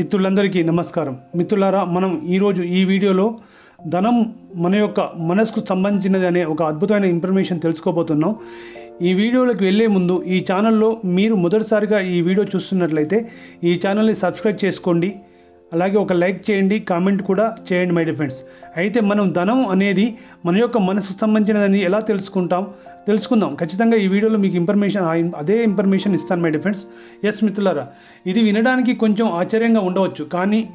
మిత్రులందరికీ నమస్కారం. మిత్రులారా మనం ఈరోజు ఈ వీడియోలో ధనం మన యొక్క మనసుకు సంబంధించినది అనే ఒక అద్భుతమైన ఇన్ఫర్మేషన్ తెలుసుకోబోతున్నాం. ఈ వీడియోలోకి వెళ్ళే ముందు ఈ ఛానల్లో మీరు మొదటిసారిగా ఈ వీడియో చూస్తున్నట్లయితే ఈ ఛానల్ని సబ్స్క్రైబ్ చేసుకోండి. అలాగే ఒక లైక్ చేయండి కామెంట్ కూడా చేయండి మై ఫ్రెండ్స్. అయితే మనం ధనం అనేది మన యొక్క మనసుకు సంబంధించినదని ఎలా తెలుసుకుంటాం? తెలుసుకుందాం. ఖచ్చితంగా ఈ వీడియోలో మీకు ఇన్ఫర్మేషన్ అదే ఇన్ఫర్మేషన్ ఇస్తాను మై ఫ్రెండ్స్. ఎస్ మిత్రులారా ఇది వినడానికి కొంచెం ఆశ్చర్యంగా ఉండవచ్చు. కానీ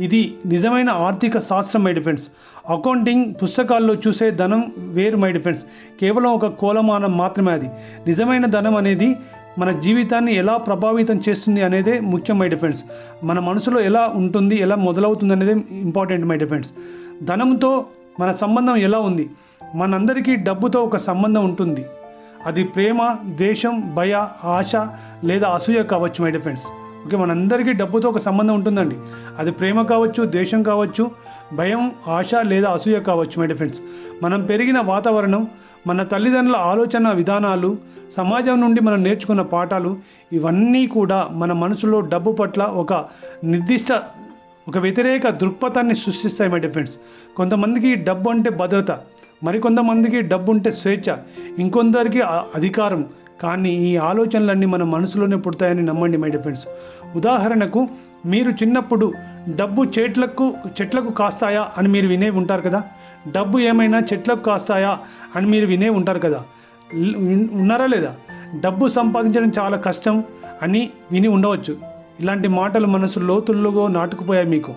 ఇది నిజమైన ఆర్థిక శాస్త్రం మై డిఫెండ్స్ అకౌంటింగ్ పుస్తకాల్లో చూసే ధనం వేరు మై డిఫెండ్స్ కేవలం ఒక కోలమానం మాత్రమే అది. నిజమైన ధనం అనేది మన జీవితాన్ని ఎలా ప్రభావితం చేస్తుంది అనేదే ముఖ్యం మై డిఫెండ్స్ మన మనసులో ఎలా ఉంటుంది ఎలా మొదలవుతుంది అనేది ఇంపార్టెంట్ మై డిఫెండ్స్ ధనంతో మన సంబంధం ఎలా ఉంది? మనందరికీ డబ్బుతో ఒక సంబంధం ఉంటుంది. అది ప్రేమ ద్వేషం భయ ఆశ లేదా అసూయ కావచ్చు మై డిఫెండ్స్ ఓకే మనందరికీ డబ్బుతో ఒక సంబంధం ఉంటుందండి. అది ప్రేమ కావచ్చు ద్వేషం కావచ్చు భయం ఆశ లేదా అసూయ కావచ్చు మై ఫ్రెండ్స్ మనం పెరిగిన వాతావరణం మన తల్లిదండ్రుల ఆలోచన విధానాలు సమాజం నుండి మనం నేర్చుకున్న పాఠాలు ఇవన్నీ కూడా మన మనసులో డబ్బు పట్ల ఒక నిర్దిష్ట ఒక వ్యతిరేక దృక్పథాన్ని సృష్టిస్తాయి మై ఫ్రెండ్స్ కొంతమందికి డబ్బు అంటే భద్రత మరికొంతమందికి డబ్బు ఉంటే స్వేచ్ఛ ఇంకొందరికి అధికారం. కానీ ఈ ఆలోచనలన్నీ మన మనసులోనే పుడతాయని నమ్మండి మై డిఫెండ్స్ ఉదాహరణకు మీరు చిన్నప్పుడు డబ్బు చెట్లకు చెట్లకు కాస్తాయా అని మీరు వినే ఉంటారు కదా? డబ్బు ఏమైనా చెట్లకు కాస్తాయా అని మీరు వినే ఉంటారు కదా? ఉన్నారా లేదా? డబ్బు సంపాదించడం చాలా కష్టం అని విని ఉండవచ్చు. ఇలాంటి మాటలు మనసు లోతుల్లో నాటుకుపోయాయి మీకు.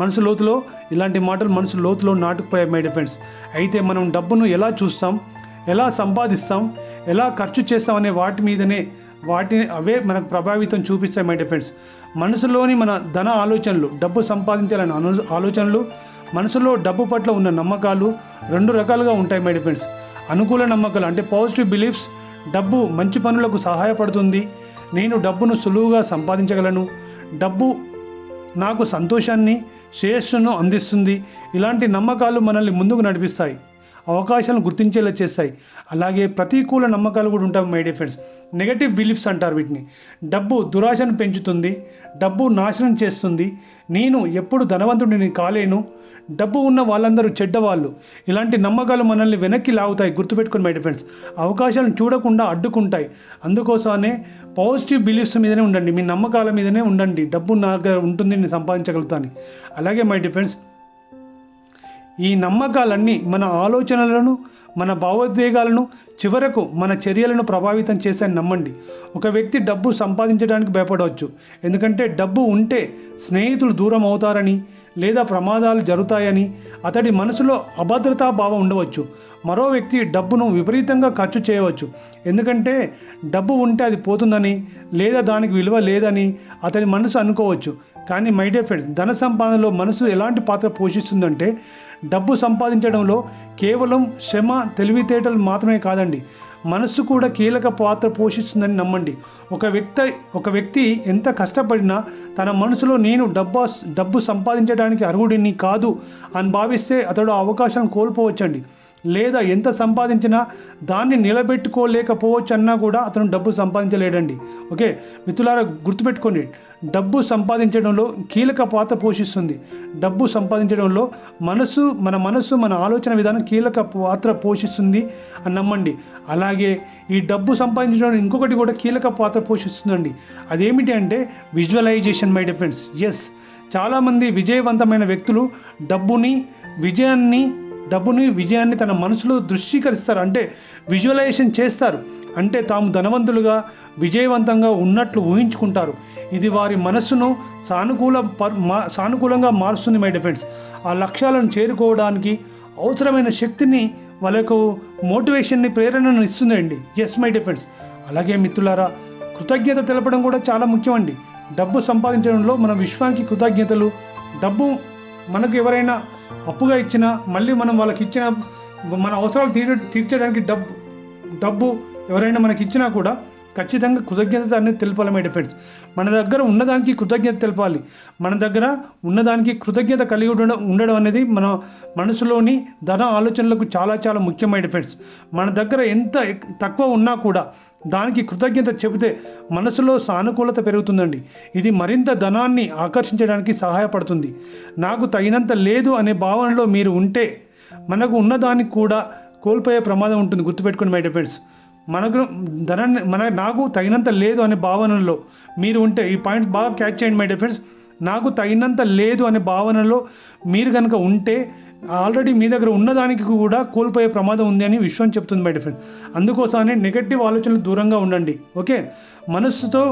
మనసు లోతులో ఇలాంటి మాటలు మనసు లోతులో నాటుకుపోయాయి మై డిఫెండ్స్ అయితే మనం డబ్బును ఎలా చూస్తాం? ఎలా సంపాదిస్తాం? ఎలా ఖర్చు చేస్తామనే వాటి మీదనే వాటిని అవే మనకు ప్రభావితం చూపిస్తాయి మై డిఫెండ్స్ మనసులోని మన ధన ఆలోచనలు డబ్బు సంపాదించాలనే అను ఆలోచనలు మనసులో డబ్బు పట్ల ఉన్న నమ్మకాలు రెండు రకాలుగా ఉంటాయి మై డిఫెండ్స్ అనుకూల నమ్మకాలు అంటే పాజిటివ్ బిలీఫ్స్ డబ్బు మంచి పనులకు సహాయపడుతుంది నేను డబ్బును సులువుగా సంపాదించగలను డబ్బు నాకు సంతోషాన్ని శ్రేయస్సును అందిస్తుంది ఇలాంటి నమ్మకాలు మనల్ని ముందుకు నడిపిస్తాయి. అవకాశాలను గుర్తించేలా చేస్తాయి. అలాగే ప్రతికూల నమ్మకాలు కూడా ఉంటాయి my dear friends negative beliefs అంటారు వీటిని. డబ్బు దురాశను పెంచుతుంది డబ్బు నాశనం చేస్తుంది. నేను ఎప్పుడు ధనవంతుడిని కాలేను. డబ్బు ఉన్న వాళ్ళందరూ చెడ్డవాళ్ళు. ఇలాంటి నమ్మకాలు మనల్ని వెనక్కి లాగుతాయి గుర్తుపెట్టుకుని మై ఫ్రెండ్స్ అవకాశాలను చూడకుండా అడ్డుకుంటాయి. అందుకోసమే పాజిటివ్ బిలీఫ్స్ మీదనే ఉండండి మీ నమ్మకాల మీదనే ఉండండి. డబ్బు నా దగ్గర ఉంటుంది నేను సంపాదించగలుగుతాను. అలాగే మై డిఫెన్స్ ఈ నమ్మకాలన్నీ మన ఆలోచనలను మన భావోద్వేగాలను చివరకు మన చర్యలను ప్రభావితం చేశాయని నమ్మండి. ఒక వ్యక్తి డబ్బు సంపాదించడానికి భయపడవచ్చు. ఎందుకంటే డబ్బు ఉంటే స్నేహితులు దూరం అవుతారని లేదా ప్రమాదాలు జరుగుతాయని అతడి మనసులో అభద్రతా భావం ఉండవచ్చు. మరో వ్యక్తి డబ్బును విపరీతంగా ఖర్చు చేయవచ్చు. ఎందుకంటే డబ్బు ఉంటే అది పోతుందని లేదా దానికి విలువ లేదని అతని మనసు అనుకోవచ్చు. కానీ మై డియర్ ఫ్రెండ్స్ ధన సంపాదనలో మనసు ఎలాంటి పాత్ర పోషిస్తుందంటే డబ్బు సంపాదించడంలో కేవలం శ్రమ తెలివితేటలు మాత్రమే కాదండి. మనస్సు కూడా కీలక పాత్ర పోషిస్తుందని నమ్మండి. ఒక వ్యక్తి ఒక వ్యక్తి ఎంత కష్టపడినా తన మనసులో నేను డబ్బు డబ్బు సంపాదించడానికి అర్హుడిని కాదు అని భావిస్తే అతడు అవకాశం కోల్పోవచ్చండి. లేదా ఎంత సంపాదించినా దాన్ని నిలబెట్టుకోలేకపోవచ్చు అన్నా కూడా అతను డబ్బు సంపాదించలేడండి. ఓకే? మిత్రులారా గుర్తుపెట్టుకోండి. డబ్బు సంపాదించడంలో కీలక పాత్ర పోషిస్తుంది. డబ్బు సంపాదించడంలో మనసు మన మనసు మన ఆలోచన విధానం కీలక పాత్ర పోషిస్తుంది అని నమ్మండి. అలాగే ఈ డబ్బు సంపాదించడం ఇంకొకటి కూడా కీలక పాత్ర పోషిస్తుందండి. అదేమిటి అంటే విజువలైజేషన్ మై డిఫెన్స్ ఎస్ చాలామంది విజయవంతమైన వ్యక్తులు డబ్బుని విజయాన్ని డబ్బుని విజయాన్ని తన మనసులో దృశ్యీకరిస్తారు. అంటే విజువలైజేషన్ చేస్తారు. అంటే తాము ధనవంతులుగా విజయవంతంగా ఉన్నట్లు ఊహించుకుంటారు. ఇది వారి మనస్సును సానుకూల సానుకూలంగా మారుస్తుంది మై డిఫెండ్స్ ఆ లక్ష్యాలను చేరుకోవడానికి అవసరమైన శక్తిని వాళ్ళకు మోటివేషన్ని ప్రేరణను ఇస్తుందండి ఎస్ మై డిఫెండ్స్ అలాగే మిత్రులారా కృతజ్ఞత తెలపడం కూడా చాలా ముఖ్యమండి డబ్బు సంపాదించడంలో మన విశ్వానికి కృతజ్ఞతలు డబ్బు మనకు ఎవరైనా అప్పుగా ఇచ్చినా మళ్ళీ మనం వాళ్ళకి ఇచ్చిన మన అవసరాలు తీర్చడానికి డబ్బు డబ్బు ఎవరైనా మనకి ఇచ్చినా కూడా ఖచ్చితంగా కృతజ్ఞత అనేది తెలపాలి మై ఫ్రెండ్స్. మన దగ్గర ఉన్నదానికి కృతజ్ఞత తెలపాలి. మన దగ్గర ఉన్నదానికి కృతజ్ఞత కలిగి ఉండడం ఉండడం అనేది మన మనసులోని ధన ఆలోచనలకు చాలా చాలా ముఖ్యమైన ఫ్రెండ్స్. మన దగ్గర ఎంత తక్కువ ఉన్నా కూడా దానికి కృతజ్ఞత చెబితే మనసులో సానుకూలత పెరుగుతుందండి. ఇది మరింత ధనాన్ని ఆకర్షించడానికి సహాయపడుతుంది. నాకు తగినంత లేదు అనే భావనలో మీరు ఉంటే మనకు ఉన్నదానికి కూడా కోల్పోయే ప్రమాదం ఉంటుంది. గుర్తుపెట్టుకుని మై ఫ్రెండ్స్. మనకు ధనాన్ని మన నాకు తగినంత లేదు అనే భావనలో మీరు ఉంటే ఈ పాయింట్ బాగా క్యాచ్ చేయండి మై ఫ్రెండ్స్. నాకు తగినంత లేదు అనే భావనలో మీరు కనుక ఉంటే ఆల్రెడీ మీ దగ్గర ఉన్నదానికి కూడా కోల్పోయే ప్రమాదం ఉంది అని విశ్వం చెప్తుంది మై ఫ్రెండ్ అందుకోసమే నెగటివ్ ఆలోచనలు దూరంగా ఉండండి ఓకే? మనస్సుతో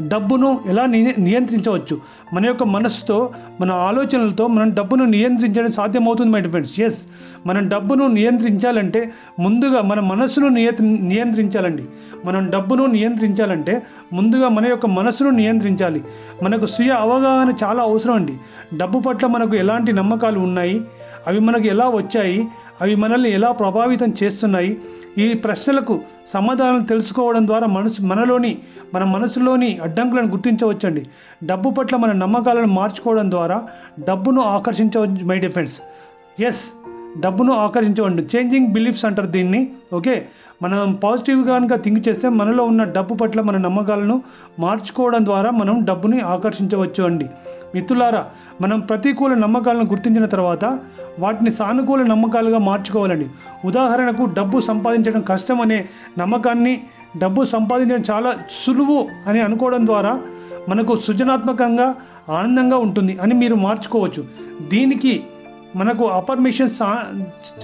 డబ్బును ఎలా నియంత్రించవచ్చు? మన యొక్క మనసుతో మన ఆలోచనలతో మనం డబ్బును నియంత్రించడం సాధ్యమవుతుంది మై ఫ్రెండ్స్ ఎస్ మనం డబ్బును నియంత్రించాలంటే ముందుగా మన మనసును నియంత్రి నియంత్రించాలండి. మనం డబ్బును నియంత్రించాలంటే ముందుగా మన యొక్క మనసును నియంత్రించాలి. మనకు స్వీయ అవగాహన చాలా అవసరం అండి. డబ్బు పట్ల మనకు ఎలాంటి నమ్మకాలు ఉన్నాయి? అవి మనకు ఎలా వచ్చాయి? అవి మనల్ని ఎలా ప్రభావితం చేస్తున్నాయి? ఈ ప్రశ్నలకు సమాధానం తెలుసుకోవడం ద్వారా మనసు మనలోని మన మనసులోని అడ్డంకులను గుర్తించవచ్చండి. డబ్బు పట్ల మన నమ్మకాలను మార్చుకోవడం ద్వారా డబ్బును ఆకర్షించవచ్చు మై డిఫెన్స్ ఎస్ డబ్బును ఆకర్షించవండి చేంజింగ్ బిలీఫ్స్ అంటారు దీన్ని. ఓకే మనం పాజిటివ్గా కనుక థింక్ చేస్తే మనలో ఉన్న డబ్బు పట్ల మన నమ్మకాలను మార్చుకోవడం ద్వారా మనం డబ్బుని ఆకర్షించవచ్చు అండి మిత్రులారా మనం ప్రతికూల నమ్మకాలను గుర్తించిన తర్వాత వాటిని సానుకూల నమ్మకాలుగా మార్చుకోవాలండి. ఉదాహరణకు డబ్బు సంపాదించడం కష్టం అనే నమ్మకాన్ని డబ్బు సంపాదించడం చాలా సులువు అని అనుకోవడం ద్వారా మనకు సృజనాత్మకంగా ఆనందంగా ఉంటుంది అని మీరు మార్చుకోవచ్చు. దీనికి మనకు అపర్మిషన్స్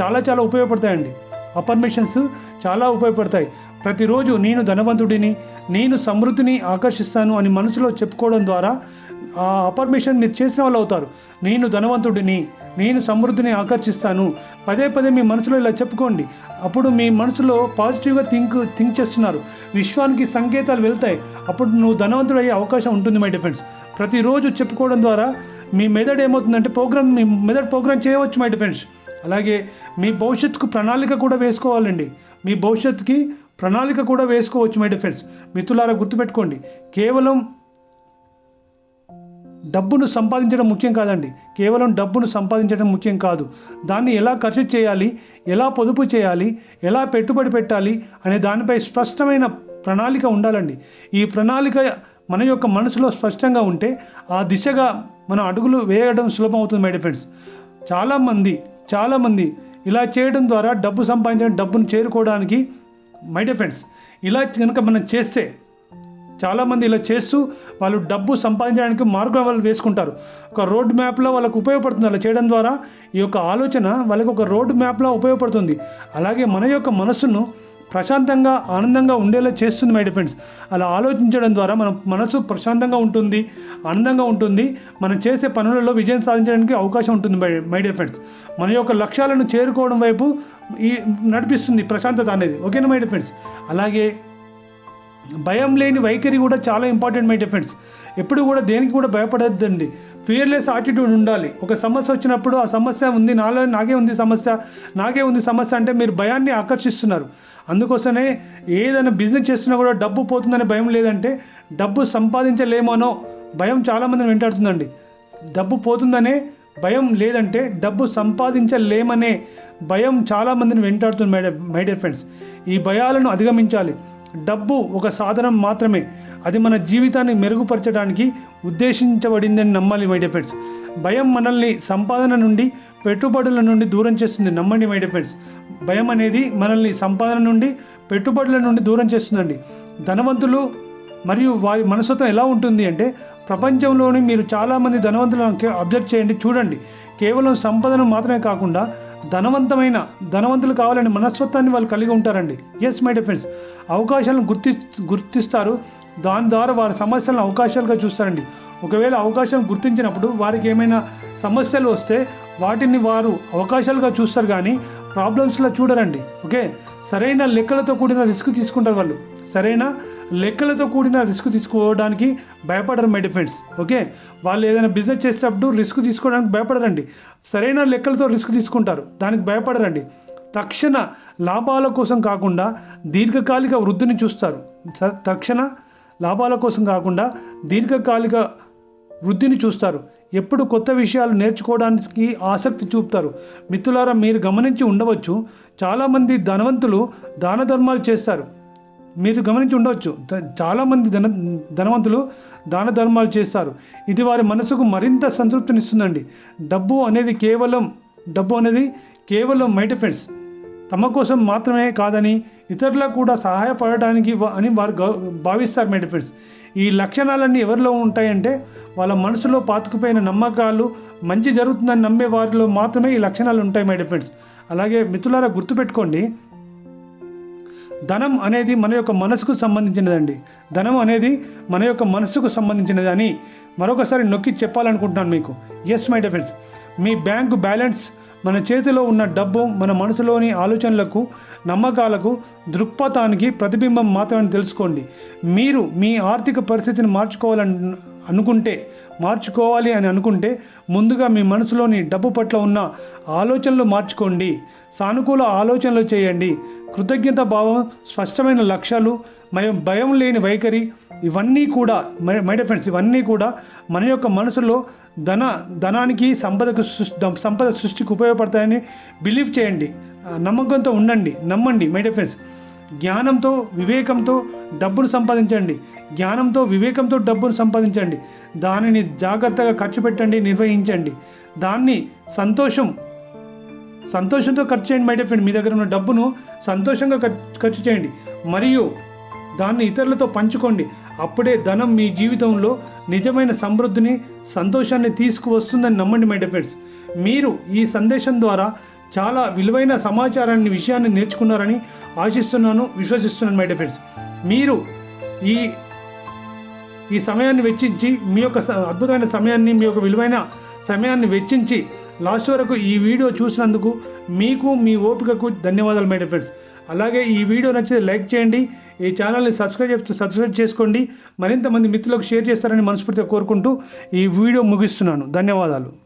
చాలా చాలా ఉపయోగపడతాయండి. అపర్మిషన్స్ చాలా ఉపయోగపడతాయి. ప్రతిరోజు నేను ధనవంతుడిని నేను సమృద్ధిని ఆకర్షిస్తాను అని మనసులో చెప్పుకోవడం ద్వారా ఆ అపర్మిషన్ మీరు చేసిన వాళ్ళు అవుతారు. నేను ధనవంతుడిని నేను సమృద్ధిని ఆకర్షిస్తాను. పదే పదే మీ మనసులో ఇలా చెప్పుకోండి. అప్పుడు మీ మనసులో పాజిటివ్గా థింక్ థింక్ చేస్తున్నారు. విశ్వానికి సంకేతాలు వెళ్తాయి. అప్పుడు నువ్వు ధనవంతుడు అయ్యే అవకాశం ఉంటుంది మై డిఫెండ్స్ ప్రతిరోజు చెప్పుకోవడం ద్వారా మీ మెదడు ఏమవుతుందంటే ప్రోగ్రామ్ మీ మెదడు ప్రోగ్రామ్ చేయవచ్చు మై డిఫెండ్స్ అలాగే మీ భవిష్యత్తుకు ప్రణాళిక కూడా వేసుకోవాలండి. మీ భవిష్యత్తుకి ప్రణాళిక కూడా వేసుకోవచ్చు మై డిఫెన్స్ మిత్రులారా గుర్తుపెట్టుకోండి. కేవలం డబ్బును సంపాదించడం ముఖ్యం కాదండి. కేవలం డబ్బును సంపాదించడం ముఖ్యం కాదు. దాన్ని ఎలా ఖర్చు చేయాలి ఎలా పొదుపు చేయాలి ఎలా పెట్టుబడి పెట్టాలి అనే దానిపై స్పష్టమైన ప్రణాళిక ఉండాలండి. ఈ ప్రణాళిక మన యొక్క మనసులో స్పష్టంగా ఉంటే ఆ దిశగా మన అడుగులు వేయడం సులభం అవుతుంది మై ఫ్రెండ్స్ చాలామంది చాలామంది ఇలా చేయడం ద్వారా డబ్బు సంపాదించడం డబ్బును చేరుకోవడానికి మై ఫ్రెండ్స్ ఇలా కనుక మనం చేస్తే చాలామంది ఇలా చేస్తూ వాళ్ళు డబ్బు సంపాదించడానికి మార్గం వాళ్ళు వేసుకుంటారు. ఒక రోడ్ మ్యాప్లో వాళ్ళకు ఉపయోగపడుతుంది అలా చేయడం ద్వారా ఈ యొక్క ఆలోచన వాళ్ళకి ఒక రోడ్ మ్యాప్లో ఉపయోగపడుతుంది. అలాగే మన యొక్క మనస్సును ప్రశాంతంగా ఆనందంగా ఉండేలా చేస్తుంది మై డిఫెండ్స్ అలా ఆలోచించడం ద్వారా మన మనసు ప్రశాంతంగా ఉంటుంది ఆనందంగా ఉంటుంది. మనం చేసే పనులలో విజయం సాధించడానికి అవకాశం ఉంటుంది మై మై డిఫెండ్స్ మన యొక్క లక్ష్యాలను చేరుకోవడం వైపు ఈ నడిపిస్తుంది ప్రశాంతత అనేది. ఓకేనా మై డిఫెండ్స్ అలాగే భయం లేని వైఖరి కూడా చాలా ఇంపార్టెంట్ మై డిఫెండ్స్ ఎప్పుడు కూడా దేనికి కూడా భయపడద్దండి. ఫియర్లెస్ ఆటిట్యూడ్ ఉండాలి. ఒక సమస్య వచ్చినప్పుడు ఆ సమస్య ఉంది నాలో నాకే ఉంది సమస్య నాకే ఉంది సమస్య అంటే మీరు భయాన్ని ఆకర్షిస్తున్నారు. అందుకోసమే ఏదైనా బిజినెస్ చేస్తున్నా కూడా డబ్బు పోతుందనే భయం లేదంటే డబ్బు సంపాదించలేమోనో భయం చాలామందిని వెంటాడుతుందండి. డబ్బు పోతుందనే భయం లేదంటే డబ్బు సంపాదించలేమనే భయం చాలామందిని వెంటాడుతుంది మై మై డియర్ ఫ్రెండ్స్ ఈ భయాలను అధిగమించాలి. డబ్బు ఒక సాధనం మాత్రమే. అది మన జీవితాన్ని మెరుగుపరచడానికి ఉద్దేశించబడిందని నమ్మాలి మై డియర్ ఫ్రెండ్స్ భయం మనల్ని సంపాదన నుండి పెట్టుబడుల నుండి దూరం చేస్తుంది నమ్మండి మై డియర్ ఫ్రెండ్స్ భయం అనేది మనల్ని సంపాదన నుండి పెట్టుబడుల నుండి దూరం చేస్తుందండి. ధనవంతులు మరియు వారి మనస్తత్వం ఎలా ఉంటుంది అంటే ప్రపంచంలోని మీరు చాలామంది ధనవంతులను అబ్జర్వ్ చేయండి చూడండి. కేవలం సంపదను మాత్రమే కాకుండా ధనవంతమైన ధనవంతులు కావాలని మనస్తత్వాన్ని వాళ్ళు కలిగి ఉంటారండి. ఎస్ మై డిఫెన్స్ అవకాశాలను గుర్తి గుర్తిస్తారు. దాని ద్వారా వారి సమస్యలను అవకాశాలుగా చూస్తారండి. ఒకవేళ అవకాశం గుర్తించినప్పుడు వారికి ఏమైనా సమస్యలు వస్తే వాటిని వారు అవకాశాలుగా చూస్తారు కానీ ప్రాబ్లమ్స్లో చూడరండి. ఓకే సరైన లెక్కలతో కూడిన రిస్క్ తీసుకుంటారు వాళ్ళు. సరైన లెక్కలతో కూడిన రిస్క్ తీసుకోవడానికి భయపడరు మై డిఫెండ్స్ ఓకే? వాళ్ళు ఏదైనా బిజినెస్ చేసేటప్పుడు రిస్క్ తీసుకోవడానికి భయపడరండి. సరైన లెక్కలతో రిస్క్ తీసుకుంటారు దానికి భయపడరండి. తక్షణ లాభాల కోసం కాకుండా దీర్ఘకాలిక వృద్ధిని చూస్తారు. స- తక్షణ లాభాల కోసం కాకుండా దీర్ఘకాలిక వృద్ధిని చూస్తారు. ఎప్పుడు కొత్త విషయాలు నేర్చుకోవడానికి ఆసక్తి చూపుతారు. మిత్రులారా మీరు గమనించి ఉండవచ్చు. చాలామంది ధనవంతులు దాన ధర్మాలు చేస్తారు. మీరు గమనించి ఉండవచ్చు. చాలామంది ధన ధనవంతులు దాన ధర్మాలు చేస్తారు. ఇది వారి మనసుకు మరింత సంతృప్తినిస్తుందండి. డబ్బు అనేది కేవలం డబ్బు అనేది కేవలం మైట ఫ్రెండ్స్ తమ కోసం మాత్రమే కాదని ఇతరులకు కూడా సహాయపడటానికి అని వారు భావిస్తారు మైట ఫ్రెండ్స్. ఈ లక్షణాలన్నీ ఎవరిలో ఉంటాయంటే వాళ్ళ మనసులో పాతుకుపోయిన నమ్మకాలు మంచి జరుగుతుందని నమ్మే వారిలో మాత్రమే ఈ లక్షణాలు ఉంటాయి మైట ఫ్రెండ్స్. అలాగే మిత్రులారా గుర్తుపెట్టుకోండి ధనం అనేది మన యొక్క మనసుకు సంబంధించినదండి. ధనం అనేది మన యొక్క మనసుకు సంబంధించినది అని మరొకసారి నొక్కి చెప్పాలనుకుంటున్నాను మీకు. ఎస్ మై ఫ్రెండ్స్ మీ బ్యాంకు బ్యాలెన్స్ మన చేతిలో ఉన్న డబ్బు మన మనసులోని ఆలోచనలకు నమ్మకాలకు దృక్పథానికి ప్రతిబింబం మాత్రమే తెలుసుకోండి. మీరు మీ ఆర్థిక పరిస్థితిని మార్చుకోవాలని అనుకుంటే మార్చుకోవాలి అని అనుకుంటే ముందుగా మీ మనసులోని డబ్బు పట్ల ఉన్న ఆలోచనలు మార్చుకోండి. సానుకూల ఆలోచనలు చేయండి. కృతజ్ఞత భావం స్పష్టమైన లక్ష్యాలు మరియు భయం లేని వైఖరి ఇవన్నీ కూడా మై మై ఫ్రెండ్స్ ఇవన్నీ కూడా మన యొక్క మనసులో ధన ధనానికి సంపదకు సంపద సృష్టికి ఉపయోగపడతాయని బిలీవ్ చేయండి. నమ్మకంతో ఉండండి. నమ్మండి మై డియర్ ఫ్రెండ్స్ జ్ఞానంతో వివేకంతో డబ్బును సంపాదించండి. జ్ఞానంతో వివేకంతో డబ్బును సంపాదించండి. దానిని జాగ్రత్తగా ఖర్చు పెట్టండి నిర్వహించండి. దాన్ని సంతోషం సంతోషంతో ఖర్చు చేయండి మై ఫ్రెండ్ మీ దగ్గర ఉన్న డబ్బును సంతోషంగా ఖర్చు చేయండి. మరియు దాన్ని ఇతరులతో పంచుకోండి. అప్పుడే ధనం మీ జీవితంలో నిజమైన సమృద్ధిని సంతోషాన్ని తీసుకువస్తుందని నమ్మండి మై ఫ్రెండ్స్ మీరు ఈ సందేశం ద్వారా చాలా విలువైన సమాచారాన్ని విషయాన్ని నేర్చుకున్నారని ఆశిస్తున్నాను విశ్వసిస్తున్నాను మై ఫ్రెండ్స్ మీరు ఈ ఈ సమయాన్ని వెచ్చించి మీ యొక్క స- అద్భుతమైన సమయాన్ని మీ యొక్క విలువైన సమయాన్ని వెచ్చించి లాస్ట్ వరకు ఈ వీడియో చూసినందుకు మీకు మీ ఓపికకు ధన్యవాదాలు మై ఫ్రెండ్స్ అలాగే ఈ వీడియో నచ్చితే లైక్ చేయండి ఈ ఛానల్ని సబ్స్క్రైబ్ చేస్తూ సబ్స్క్రైబ్ చేసుకోండి. మరింత మంది మిత్రులకు షేర్ చేస్తారని మనస్ఫూర్తిగా కోరుకుంటూ ఈ వీడియో ముగిస్తున్నాను. ధన్యవాదాలు.